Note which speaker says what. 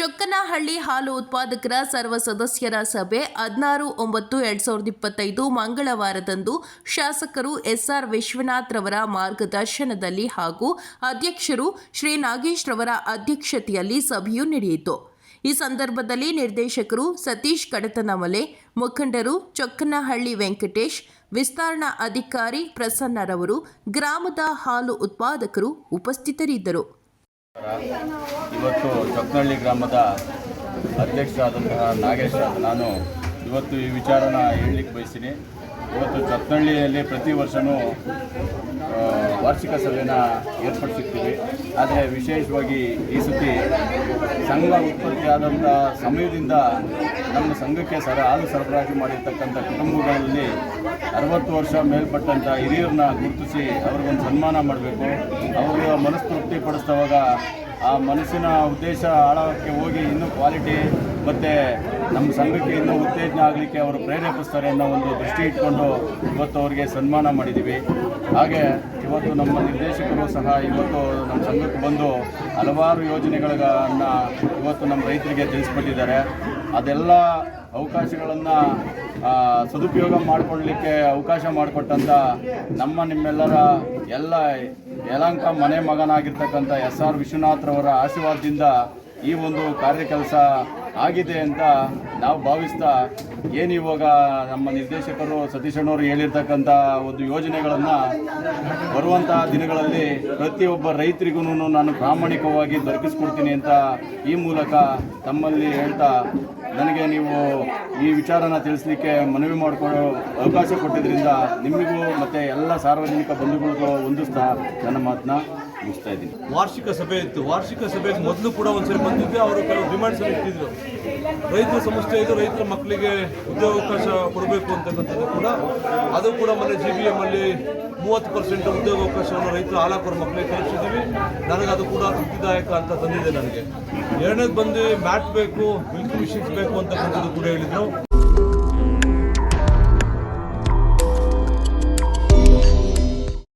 Speaker 1: ಚೊಕ್ಕನಹಳ್ಳಿ ಹಾಲು ಉತ್ಪಾದಕರ ಸರ್ವ ಸದಸ್ಯರ ಸಭೆ ಹದಿನಾರು ಒಂಬತ್ತು ಎರಡ್ ಸಾವಿರದ ಇಪ್ಪತ್ತೈದು ಮಂಗಳವಾರದಂದು ಶಾಸಕರು ಎಸ್ಆರ್ ವಿಶ್ವನಾಥ್ ರವರ ಮಾರ್ಗದರ್ಶನದಲ್ಲಿ ಹಾಗೂ ಅಧ್ಯಕ್ಷರು ಶ್ರೀ ನಾಗೇಶ್ ರವರ ಅಧ್ಯಕ್ಷತೆಯಲ್ಲಿ ಸಭೆಯು ನಡೆಯಿತು. ಈ ಸಂದರ್ಭದಲ್ಲಿ ನಿರ್ದೇಶಕರು ಸತೀಶ್ ಕಡತನಮಲೆ, ಮುಖಂಡರು ಚೊಕ್ಕನಹಳ್ಳಿ ವೆಂಕಟೇಶ್, ವಿಸ್ತರಣಾ ಅಧಿಕಾರಿ ಪ್ರಸನ್ನರವರು, ಗ್ರಾಮದ ಹಾಲು ಉತ್ಪಾದಕರು ಉಪಸ್ಥಿತರಿದ್ದರು.
Speaker 2: ಇವತ್ತು ಚೊಕ್ಕನಹಳ್ಳಿ ಗ್ರಾಮದ ಅಧ್ಯಕ್ಷರಾದಂತಹ ನಾಗೇಶ್ ನಾನು ಇವತ್ತು ಈ ವಿಚಾರನ ಹೇಳಲಿಕ್ಕೆ ಬಯಸ್ತೀನಿ. ಇವತ್ತು ಚೊಕ್ಕನಹಳ್ಳಿಯಲ್ಲಿ ಪ್ರತಿ ವರ್ಷವೂ ವಾರ್ಷಿಕ ಸಭೆಯನ್ನು ಏರ್ಪಡಿಸುತ್ತೀವಿ. ಆದರೆ ವಿಶೇಷವಾಗಿ ಈ ಸುದ್ದಿ ಸಂಘ ಉತ್ಪತ್ತಿಯಾದಂಥ ಸಮಯದಿಂದ ನಮ್ಮ ಸಂಘಕ್ಕೆ ಸರ, ಹಾಲು ಸರಬರಾಜು ಮಾಡಿರ್ತಕ್ಕಂಥ ಕುಟುಂಬಗಳಲ್ಲಿ ಅರವತ್ತು ವರ್ಷ ಮೇಲ್ಪಟ್ಟಂಥ ಹಿರಿಯರನ್ನ ಗುರುತಿಸಿ ಅವ್ರಿಗೊಂದು ಸನ್ಮಾನ ಮಾಡಬೇಕು. ಅವರು ಮನಸ್ಸು ಪಡಿಸ್ತವಾಗ ಆ ಮನಸ್ಸಿನ ಉದ್ದೇಶ ಆಳಕ್ಕೆ ಹೋಗಿ ಇನ್ನೂ ಕ್ವಾಲಿಟಿ ಮತ್ತು ನಮ್ಮ ಸಂಘಕ್ಕೆ ಇನ್ನೂ ಉತ್ತೇಜನ ಆಗಲಿಕ್ಕೆ ಅವರು ಪ್ರೇರೇಪಿಸ್ತಾರೆ ಅನ್ನೋ ಒಂದು ದೃಷ್ಟಿ ಇಟ್ಕೊಂಡು ಇವತ್ತು ಅವರಿಗೆ ಸನ್ಮಾನ ಮಾಡಿದ್ದೀವಿ. ಹಾಗೆ ಇವತ್ತು ನಮ್ಮ ನಿರ್ದೇಶಕರು ಸಹ ಇವತ್ತು ನಮ್ಮ ಸಂಘಕ್ಕೆ ಬಂದು ಹಲವಾರು ಯೋಜನೆಗಳನ್ನು ಇವತ್ತು ನಮ್ಮ ರೈತರಿಗೆ ತಿಳಿಸ್ಕೊಟ್ಟಿದ್ದಾರೆ ಅದೆಲ್ಲ ಅವಕಾಶಗಳನ್ನು ಸದುಪಯೋಗ ಮಾಡಿಕೊಳ್ಳಲಿಕ್ಕೆ ಅವಕಾಶ ಮಾಡಿಕೊಟ್ಟಂಥ ನಮ್ಮ ನಿಮ್ಮೆಲ್ಲರ ಎಲ್ಲ ಯಲಂಕ ಮನೆ ಮಗನಾಗಿರ್ತಕ್ಕಂಥ ಎಸ್ ಆರ್ ವಿಶ್ವನಾಥ್ರವರ ಆಶೀರ್ವಾದದಿಂದ ಈ ಒಂದು ಕಾರ್ಯಕೆಲಸ ಆಗಿದೆ ಅಂತ ನಾವು ಭಾವಿಸ್ತಾ ಏನು ಇವಾಗ ನಮ್ಮ ನಿರ್ದೇಶಕರು ಸತೀಶಣ್ಣವರು ಹೇಳಿರ್ತಕ್ಕಂಥ ಒಂದು ಯೋಜನೆಗಳನ್ನು ಬರುವಂತಹ ದಿನಗಳಲ್ಲಿ ಪ್ರತಿಯೊಬ್ಬ ರೈತರಿಗೂ ನಾನು ಪ್ರಾಮಾಣಿಕವಾಗಿ ದೊರಕಿಸ್ಕೊಡ್ತೀನಿ ಅಂತ ಈ ಮೂಲಕ ತಮ್ಮಲ್ಲಿ ಹೇಳ್ತಾ ನನಗೆ ನೀವು ಈ ವಿಚಾರನ ತಿಳಿಸ್ಲಿಕ್ಕೆ ಮನವಿ ಮಾಡಿಕೊಳ್ಳೋ ಅವಕಾಶ ಕೊಟ್ಟಿದ್ದರಿಂದ ನಿಮಗೂ ಮತ್ತು ಎಲ್ಲ ಸಾರ್ವಜನಿಕ ಬಂಧುಗಳಿಗೂ ಹೊಂದಿಸ್ತಾ ನನ್ನ ಮಾತನ್ನ ಮುಗಿಸ್ತಾ ಇದ್ದೀನಿ.
Speaker 3: ವಾರ್ಷಿಕ ಸಭೆ ಇತ್ತು. ವಾರ್ಷಿಕ ಸಭೆ ಮೊದಲು ಕೂಡ ಒಂದ್ಸರಿ ಬಂದಿದ್ದೆ. ಅವರು ಕೆಲವು ಡಿಮ್ಯಾಂಡ್ಸ್ ಇಟ್ಟಿದ್ರು. ರೈತರ ಸಮಸ್ಯೆ ಇದು, ರೈತರ ಮಕ್ಕಳಿಗೆ ಉದ್ಯೋಗಾವಕಾಶ ಕೊಡಬೇಕು ಅಂತಕ್ಕಂಥದ್ದು ಕೂಡ, ಅದು ಕೂಡ ಮೊನ್ನೆ ಜಿ ಬಿ ಎಮ್ಮಲ್ಲಿ ಮೂವತ್ತು ಪರ್ಸೆಂಟ್ ಉದ್ಯೋಗಾವಕಾಶವನ್ನು ರೈತರು ಹಾಲಾಕೋರ ಮಕ್ಕಳಿಗೆ ಕಲಿಸಿದ್ದೀವಿ ನನಗೆ ಅದು ಕೂಡ ತೃಪ್ತಿದಾಯಕ ಅಂತ ತಂದಿದೆ ನನಗೆ. ಎರಡನೇದು ಬಂದು ಮ್ಯಾಟ್ ಬೇಕು, ಮಿಲ್ಕ್ ಮಿಷಿನ್ಸ್ ಬೇಕು ಅಂತಕ್ಕಂಥದ್ದು ಕೂಡ ಹೇಳಿದ್ರು.